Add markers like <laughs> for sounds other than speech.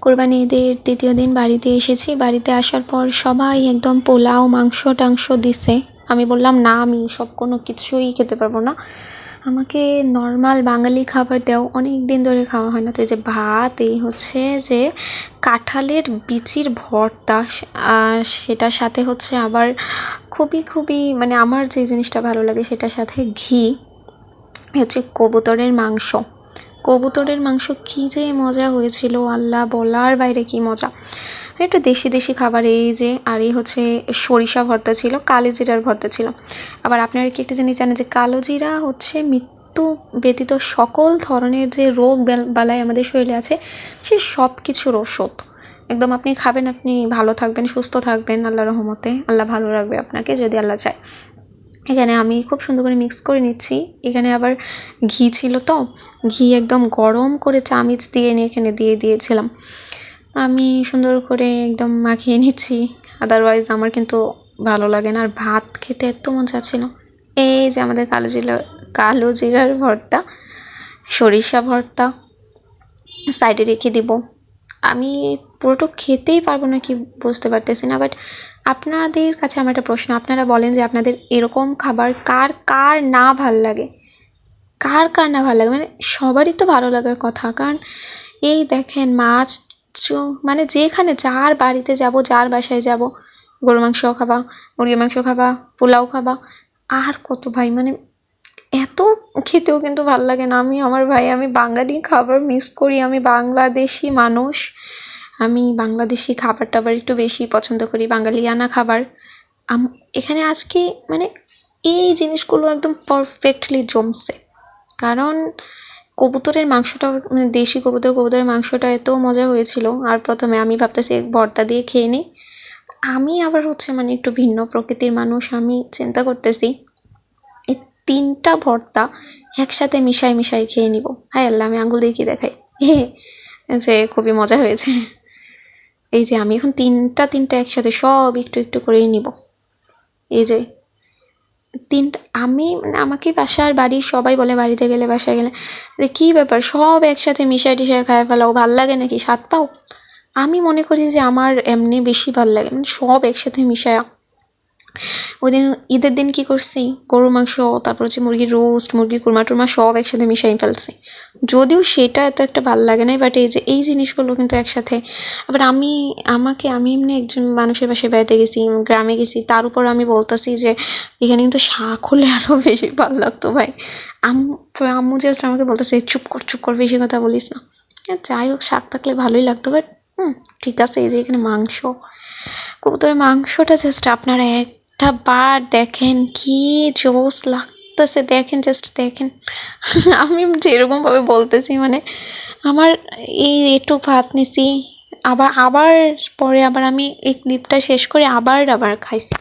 কোরবানি ঈদের দ্বিতীয় দিন বাড়িতে এসেছি। বাড়িতে আসার পর সবাই একদম পোলাও, মাংস, টাংস দিছে। আমি বললাম, না, আমি সব কোনো কিছুই খেতে পারব না। আমাকে নর্মাল বাঙালি খাবার দাও। অনেক দিন ধরে খাওয়া হয় না। তো এই যে ভাত, এই হচ্ছে যে কাঁঠালের বিচির ভর্তা। সেটার সাথে হচ্ছে আবার খুবই খুবই মানে আমার যে জিনিসটা ভালো লাগে সেটার সাথে ঘি। হচ্ছে কবুতরের মাংস। কবুতরের মাংস কী যে মজা হয়েছিল, আল্লাহ বলার বাইরে কি মজা। একটু দেশি দেশি খাবার, এই যে, আর এই হচ্ছে সরিষা ভর্তা ছিল, কালো জিরার ভর্তা ছিল। আবার আপনারা কি একটা জিনিস জানেন যে কালো জিরা হচ্ছে মৃত্যু ব্যতীত সকল ধরনের যে রোগ বেল- বালাই আমাদের শরীরে আছে, সে সব কিছুর ওষুধ। একদম আপনি খাবেন, আপনি ভালো থাকবেন, সুস্থ থাকবেন আল্লাহ রহমতে। আল্লাহ ভালো রাখবে আপনাকে, যদি আল্লাহ চায়। এখানে আমি খুব সুন্দর করে মিক্স করে নিচ্ছি। এখানে আবার ঘি ছিল তো, ঘি একদম গরম করে চামিচ দিয়ে এনে এখানে দিয়ে দিয়েছিলাম। আমি সুন্দর করে একদম মাখিয়ে নিচ্ছি। আদারওয়াইজ আমার কিন্তু ভালো লাগে না, আর ভাত খেতে এত মন চাচ্ছিল। এই যে আমাদের কালো জিরা, কালো জিরার ভর্তা, সরিষা ভর্তা সাইডে রেখে দিব। আমি পুরোটা খেতেই পারব না কি বুঝতে পারতেছি না বাট আপনাদের কাছে আমার একটা প্রশ্ন। আপনারা বলেন যে আপনাদের এরকম খাবার কার কার না ভালো লাগে? কার কার না ভালো লাগে? মানে সবারই তো ভালো লাগার কথা, কারণ এই দেখেন মাছ মানে যেখানে যার বাড়িতে যাব, যার বাসায় যাব গরু মাংস খাবা, মুরগির মাংস খাবা, পোলাও খাবা, আর কত ভাই মানে এত খেতেও কিন্তু ভালো লাগে না। আমি, আমার ভাই, আমি বাঙালি খাবার মিস করি। আমি বাংলাদেশি মানুষ। আমি বাংলাদেশি খাবার টাবার একটু বেশি পছন্দ করি, বাঙালিয়ানা খাবার। এখানে আজকে মানে এই জিনিসগুলো একদম পারফেক্টলি জমছে। কারণ কবুতরের মাংসটা মানে দেশি কবুতর, কবুতরের মাংসটা এত মজা হয়েছিল। আর প্রথমে আমি ভাবতেছি ভর্তা দিয়ে খেয়ে নিই। আমি আবার হচ্ছে মানে একটু ভিন্ন প্রকৃতির মানুষ, আমি চিন্তা করতেছি তিনটা ভর্তা একসাথে মিশাই মিশাই খেয়ে নিব। হায় আল্লাহ, আমি আঙুল দিয়ে কি দেখাই? যে খুবই মজা হয়েছে। এই যে আমি এখন তিনটা তিনটা একসাথে সব একটু একটু করেই নিব। এই যে তিনটা আমি মানে আমাকে বাসার বাড়ির সবাই বলে বাড়িতে গেলে, বাসায় গেলে, যে কী ব্যাপার? সব একসাথে মিশাই টিশাই খায় ফেলাও, ভালো লাগে নাকি? স্বাদ পাও? আমি মনে করি যে আমার এমনি বেশি ভালো লাগে মানে সব একসাথে মিশায়া। ওই দিন ঈদের দিন কী করছি? গরুর মাংস, তারপর হচ্ছে মুরগির রোস্ট মুরগির কুরমা টুরমা সব একসাথে মিশাই ফেলছি। যদিও সেটা এত একটা ভালো লাগে না বাট এই যে, এই জিনিসগুলো কিন্তু একসাথে, আবার আমি, আমাকে, আমি এমনি একজন মানুষের বাসায় বেড়াতে গেছি, গ্রামে গেছি, তার উপর আমি বলতেছি যে, এখানে কিন্তু শাক হলে আরও বেশি ভালো লাগতো ভাই। আম্মু আম্মু জাস্ট আমাকে বলতেছে, চুপ কর চুপ কর, বেশি কথা বলিস না। যাই হোক, শাক থাকলে ভালোই লাগতো বাট হুম, ঠিক আছে, এই যে এখানে মাংস, কবুতরের মাংসটা জাস্ট আপনারা একটা বার দেখেন কি জোস লাগতেছে। দেখেন জাস্ট দেখেন। <laughs> আমি যেরকমভাবে বলতেছি মানে আমার এই একটু ভাত নিছি, আবার আবার পরে আবার আমি এই ক্লিপটা শেষ করে আবার আবার খাইছি।